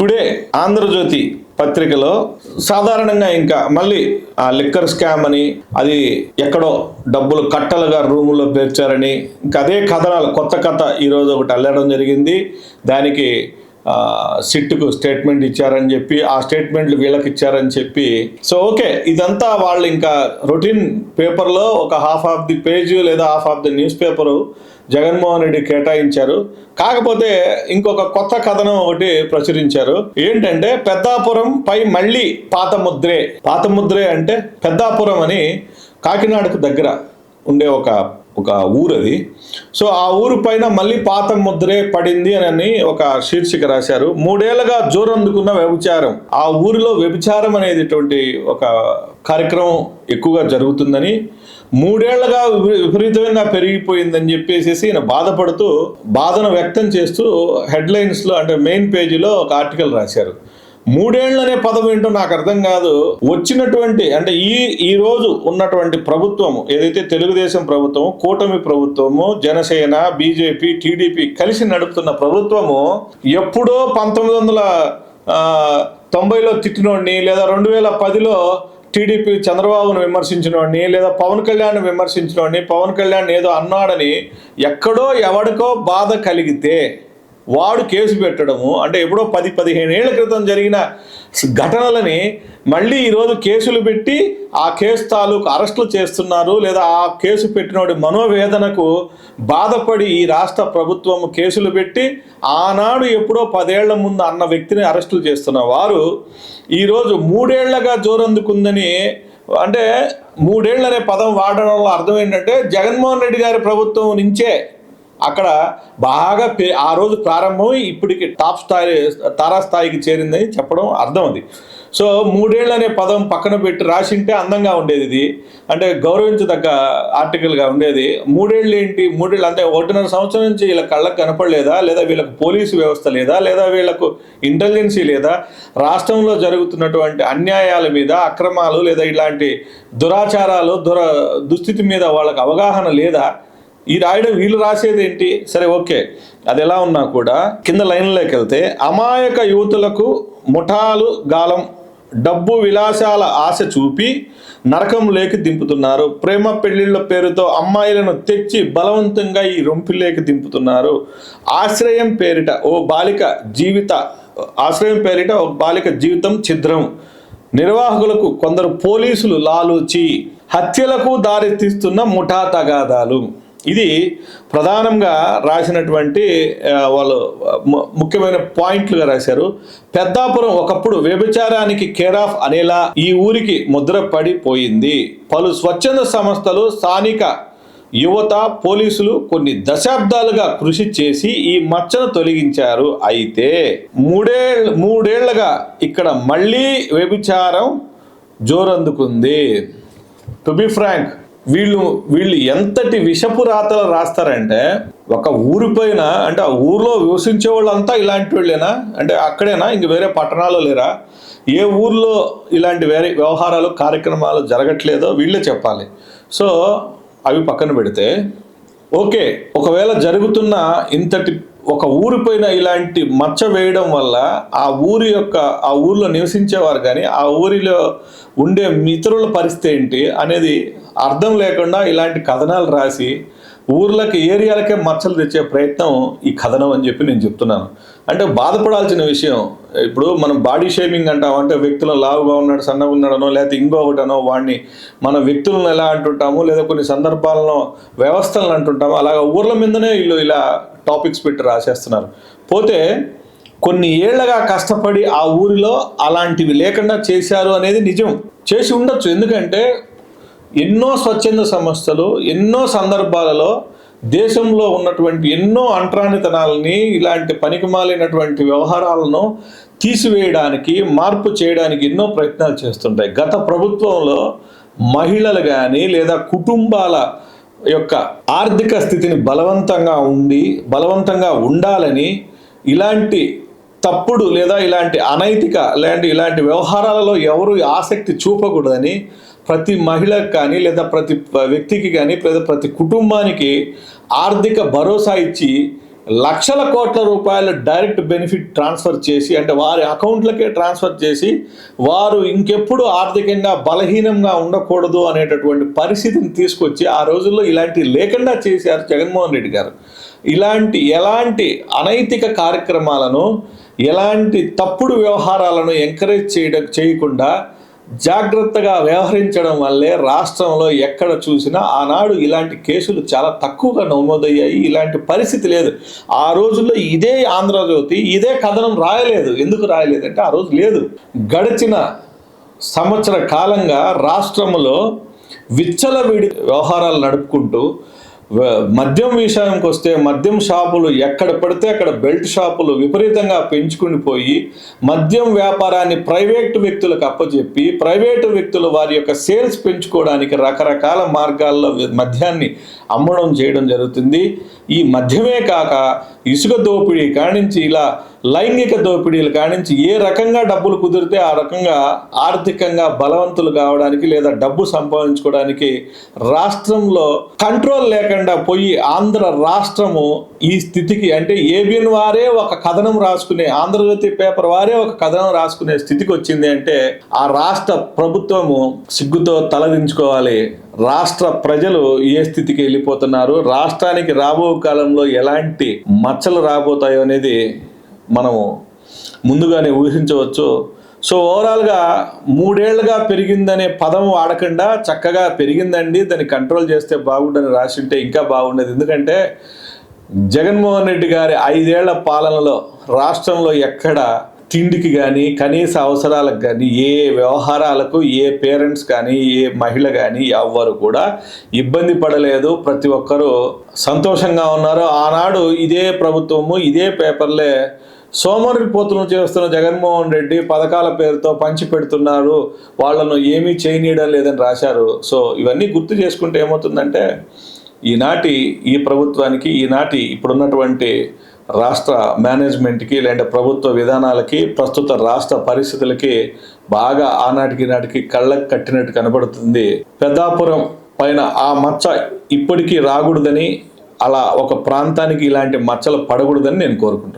Today Andhra Jyothi పత్రికలో సాధారణంగా ఇంకా మళ్ళీ ఆ లిక్కర్ స్కామ్ అని అది ఎక్కడో డబ్బులు కట్టలుగా రూముల్లో పేర్చారని ఇంకా అదే కథనాలు కొత్త కథ ఈరోజు ఒకటి అల్లడం జరిగింది. దానికి సిట్టుకు స్టేట్మెంట్ ఇచ్చారని చెప్పి ఆ స్టేట్మెంట్లు వీళ్ళకి ఇచ్చారని చెప్పి. సో ఓకే ఇదంతా వాళ్ళు ఇంకా రొటీన్ పేపర్లో ఒక హాఫ్ ఆఫ్ ది పేజ్ లేదా half of the news paper Jaganmohan Reddy కేటాయించారు. కాకపోతే ఇంకొక కొత్త కథనం ఒకటి ప్రచురించారు. ఏంటంటే పెద్దాపురం పై మళ్ళీ పాత ముద్రే పాత ముద్రే అంటే పెద్దాపురం అని కాకినాడకు దగ్గర ఉండే ఒక ఒక ఊరు అది. సో ఆ ఊరు పైన మళ్ళీ పాత ముద్రే పడింది అని ఒక శీర్షిక రాశారు. మూడేళ్ళుగా జోరందుకున్న వ్యభిచారం. ఆ ఊరిలో వ్యభిచారం అనేటువంటి ఒక కార్యక్రమం ఎక్కువగా జరుగుతుందని మూడేళ్ళుగా విపరీతంగా పెరిగిపోయిందని చెప్పేసి ఈయన బాధపడుతూ బాధను వ్యక్తం చేస్తూ హెడ్లైన్స్లో అంటే మెయిన్ పేజీలో ఒక ఆర్టికల్ రాశారు. మూడేళ్ళు అనే పదం ఏంటో నాకు అర్థం కాదు. వచ్చినటువంటి అంటే ఈ ఈ రోజు ఉన్నటువంటి ప్రభుత్వం ఏదైతే తెలుగుదేశం ప్రభుత్వం కూటమి ప్రభుత్వము జనసేన బీజేపీ టీడీపీ కలిసి నడుపుతున్న ప్రభుత్వము ఎప్పుడో పంతొమ్మిది వందల తొంభైలో తిట్టినోడిని లేదా రెండు వేల పదిలో టీడీపీ చంద్రబాబును విమర్శించినోడిని లేదా పవన్ కళ్యాణ్ విమర్శించినోడిని పవన్ కళ్యాణ్ ఏదో అన్నాడని ఎక్కడో ఎవడికో బాధ కలిగితే వాడు కేసు పెట్టడము అంటే ఎప్పుడో పది పదిహేను ఏళ్ళ క్రితం జరిగిన ఘటనలని మళ్ళీ ఈరోజు కేసులు పెట్టి ఆ కేసు తాలూకు అరెస్టులు చేస్తున్నారు లేదా ఆ కేసు పెట్టినోడి మనోవేదనకు బాధపడి ఈ రాష్ట్ర ప్రభుత్వం కేసులు పెట్టి ఆనాడు ఎప్పుడో పదేళ్ళ ముందు అన్న వ్యక్తిని అరెస్టులు చేస్తున్న వారు ఈరోజు మూడేళ్ళగా జోరందుకుందని అంటే మూడేళ్ళనే పదం వాడడంలో అర్థం ఏంటంటే జగన్మోహన్ రెడ్డి గారి ప్రభుత్వం నుంచే అక్కడ బాగా పే- ఆ రోజు ప్రారంభమై ఇప్పటికి టాప్ స్థాయి తారాస్థాయికి చేరిందని చెప్పడం అర్థం అది. సో మూడేళ్ళు అనే పదం పక్కన పెట్టి రాసింటే అందంగా ఉండేది ఇది. అంటే గౌరవించదగ్గ ఆర్టికల్గా ఉండేది. మూడేళ్ళు ఏంటి? మూడేళ్ళు అంటే ఒకటిన్నర సంవత్సరం నుంచి వీళ్ళ కళ్ళకు కనపడలేదా? లేదా వీళ్ళకు పోలీసు వ్యవస్థ లేదా? లేదా వీళ్ళకు ఇంటెలిజెన్సీ లేదా? రాష్ట్రంలో జరుగుతున్నటువంటి అన్యాయాల మీద అక్రమాలు లేదా ఇలాంటి దురాచారాలు దుర దుస్థితి మీద వాళ్ళకి అవగాహన లేదా? ఈ రాయడం వీళ్ళు రాసేది ఏంటి? సరే ఓకే. అది ఎలా ఉన్నా కూడా కింద లైన్లోకి వెళ్తే అమాయక యువతులకు ముఠాలు గాలం డబ్బు విలాసాల ఆశ చూపి నరకంలోకి దింపుతున్నారు. ప్రేమ పెళ్ళిళ్ళ పేరుతో అమ్మాయిలను తెచ్చి బలవంతంగా ఈ రొంపిలేకి దింపుతున్నారు. ఆశ్రయం పేరిట ఓ బాలిక జీవిత ఆశ్రయం పేరిట ఓ బాలిక జీవితం ఛిద్రం. నిర్వాహకులకు కొందరు పోలీసులు లాలూచి హత్యలకు దారితీస్తున్న ముఠా తగాదాలు. ఇది ప్రధానంగా రాసినటువంటి వాళ్ళు ముఖ్యమైన పాయింట్లుగా రాశారు. పెద్దాపురం ఒకప్పుడు వ్యభిచారానికి కేర్ ఆఫ్ అనేలా ఈ ఊరికి ముద్ర పడిపోయింది. పలు స్వచ్ఛంద సంస్థలు స్థానిక యువత పోలీసులు కొన్ని దశాబ్దాలుగా కృషి చేసి ఈ మచ్చను తొలగించారు. అయితే మూడేళ్ళ మూడేళ్ళుగా ఇక్కడ మళ్ళీ వ్యభిచారం జోరందుకుంది. టు బి ఫ్రాంక్ వీళ్ళు వీళ్ళు ఎంతటి విషపు రాతలు రాస్తారంటే ఒక ఊరిపైన అంటే ఆ ఊర్లో నివసించే వాళ్ళంతా ఇలాంటి వాళ్ళేనా? అంటే అక్కడేనా? ఇంక వేరే పట్టణాల్లో లేరా? ఏ ఊర్లో ఇలాంటి వేరే వ్యవహారాలు కార్యక్రమాలు జరగట్లేదో వీళ్ళే చెప్పాలి. సో అవి పక్కన పెడితే ఓకే ఒకవేళ జరుగుతున్న ఇంతటి ఒక ఊరిపైన ఇలాంటి మచ్చ వేయడం వల్ల ఆ ఊరి యొక్క ఆ ఊరిలో నివసించేవారు కానీ ఆ ఊరిలో ఉండే మిత్రుల పరిస్థితి ఏంటి అనేది అర్థం లేకుండా ఇలాంటి కథనాలు రాసి ఊర్లకి ఏరియాలకే మచ్చలు తెచ్చే ప్రయత్నం ఈ కథనం అని చెప్పి నేను చెప్తున్నాను. అంటే బాధపడాల్సిన విషయం ఇప్పుడు మనం బాడీ షేమింగ్ అంటాం అంటే వ్యక్తులు లావుగా ఉన్నాడు సన్నగా ఉన్నాడనో లేకపోతే ఇంకొకటనో వాడిని మన వ్యక్తులను ఎలా అంటుంటాము లేదా కొన్ని సందర్భాలను వ్యవస్థలను అంటుంటాము అలాగా ఊర్ల మీదనే వీళ్ళు ఇలా టాపిక్స్ పెట్టి రాసేస్తున్నారు. పోతే కొన్ని ఏళ్ళగా కష్టపడి ఆ ఊరిలో అలాంటివి లేకుండా చేశారు అనేది నిజం. చేసి ఉండొచ్చు. ఎందుకంటే ఎన్నో స్వచ్ఛంద సంస్థలు ఎన్నో సందర్భాలలో దేశంలో ఉన్నటువంటి ఎన్నో అంటరానితనాలని ఇలాంటి పనికిమాలినటువంటి వ్యవహారాలను తీసివేయడానికి మార్పు చేయడానికి ఎన్నో ప్రయత్నాలు చేస్తుంటాయి. గత ప్రభుత్వంలో మహిళలు కానీ లేదా కుటుంబాల యొక్క ఆర్థిక స్థితిని బలవంతంగా ఉండి బలవంతంగా ఉండాలని ఇలాంటి తప్పుడు లేదా ఇలాంటి అనైతిక లేదంటే ఇలాంటి వ్యవహారాలలో ఎవరు ఆసక్తి చూపకూడదని ప్రతి మహిళకు కానీ లేదా ప్రతి వ్యక్తికి కానీ లేదా ప్రతి కుటుంబానికి ఆర్థిక భరోసా ఇచ్చి లక్షల కోట్ల రూపాయలు డైరెక్ట్ బెనిఫిట్ ట్రాన్స్ఫర్ చేసి అంటే వారి అకౌంట్లకే ట్రాన్స్ఫర్ చేసి వారు ఇంకెప్పుడు ఆర్థికంగా బలహీనంగా ఉండకూడదు అనేటటువంటి పరిస్థితిని తీసుకొచ్చి ఆ రోజుల్లో ఇలాంటి లేకుండా చేశారు జగన్మోహన్ రెడ్డి గారు. ఇలాంటి ఎలాంటి అనైతిక కార్యక్రమాలను ఎలాంటి తప్పుడు వ్యవహారాలను ఎంకరేజ్ చేయడం చేయకుండా జాగ్రత్తగా వ్యవహరించడం వల్లే రాష్ట్రంలో ఎక్కడ చూసినా ఆనాడు ఇలాంటి కేసులు చాలా తక్కువగా నమోదయ్యాయి. ఇలాంటి పరిస్థితి లేదు. ఆ రోజుల్లో ఇదే ఆంధ్రజ్యోతి ఇదే కథనం రాయలేదు. ఎందుకు రాయలేదంటే ఆ రోజు లేదు. గడిచిన సంవత్సర కాలంగా రాష్ట్రంలో విచ్చలవిడి వ్యవహారాలు నడుపుకుంటూ మద్యం విషయానికి వస్తే మద్యం షాపులు ఎక్కడ పడితే అక్కడ బెల్ట్ షాపులు విపరీతంగా పెంచుకుని పోయి మద్యం వ్యాపారాన్ని ప్రైవేటు వ్యక్తులకు అప్పచెప్పి ప్రైవేటు వ్యక్తులు వారి యొక్క సేల్స్ పెంచుకోవడానికి రకరకాల మార్గాల్లో మద్యాన్ని అమ్మడం చేయడం జరుగుతుంది. ఈ మద్యమే కాక ఇసుక దోపిడీ కానించి ఇలా లైంగిక దోపిడీలు కానించి ఏ రకంగా డబ్బులు కుదిరితే ఆ రకంగా ఆర్థికంగా బలవంతులు కావడానికి లేదా డబ్బు సంపాదించుకోవడానికి రాష్ట్రంలో కంట్రోల్ లేకుండా పోయి ఆంధ్ర రాష్ట్రము ఈ స్థితికి అంటే ఏబిఎన్ వారే ఒక కథనం రాసుకునే ఆంధ్రజ్యోతి పేపర్ వారే ఒక కథనం రాసుకునే స్థితికి వచ్చింది అంటే ఆ రాష్ట్ర ప్రభుత్వము సిగ్గుతో తలదించుకోవాలి. రాష్ట్ర ప్రజలు ఏ స్థితికి వెళ్ళిపోతున్నారు? రాష్ట్రానికి రాబో కాలంలో ఎలాంటి మచ్చలు రాబోతాయో అనేది మనము ముందుగానే ఊహించవచ్చు. సో ఓవరాల్గా మూడేళ్ళుగా పెరిగిందనే పదం వాడకుండా చక్కగా పెరిగిందండి. దాన్ని కంట్రోల్ చేస్తే బాగుండని రాసింటే ఇంకా బాగుండేది. ఎందుకంటే జగన్మోహన్ రెడ్డి గారి ఐదేళ్ళ పాలనలో రాష్ట్రంలో ఎక్కడ తిండికి కానీ కనీస అవసరాలకు కానీ ఏ వ్యవహారాలకు ఏ పేరెంట్స్ కానీ ఏ మహిళ కానీ ఎవ్వరు కూడా ఇబ్బంది పడలేదు. ప్రతి ఒక్కరూ సంతోషంగా ఉన్నారు. ఆనాడు ఇదే ప్రభుత్వము ఇదే పేపర్లే సోమరిపోతులను చేస్తున్న జగన్మోహన్ రెడ్డి పథకాల పేరుతో పంచి పెడుతున్నారు. వాళ్ళను ఏమీ చేయనీయడం లేదని రాశారు. సో ఇవన్నీ గుర్తు చేసుకుంటే ఏమవుతుందంటే ఈనాటి ఈ ప్రభుత్వానికి ఈనాటి ఇప్పుడున్నటువంటి రాష్ట్ర మేనేజ్మెంట్కి లేదంటే ప్రభుత్వ విధానాలకి ప్రస్తుత రాష్ట్ర పరిస్థితులకి బాగా ఆనాటికి నాటికి కళ్ళకు కట్టినట్టు కనబడుతుంది. పెద్దాపురం పైన ఆ మచ్చ ఇప్పటికీ రాకూడదని అలా ఒక ప్రాంతానికి ఇలాంటి మచ్చలు పడకూడదని నేను కోరుకుంటున్నాను.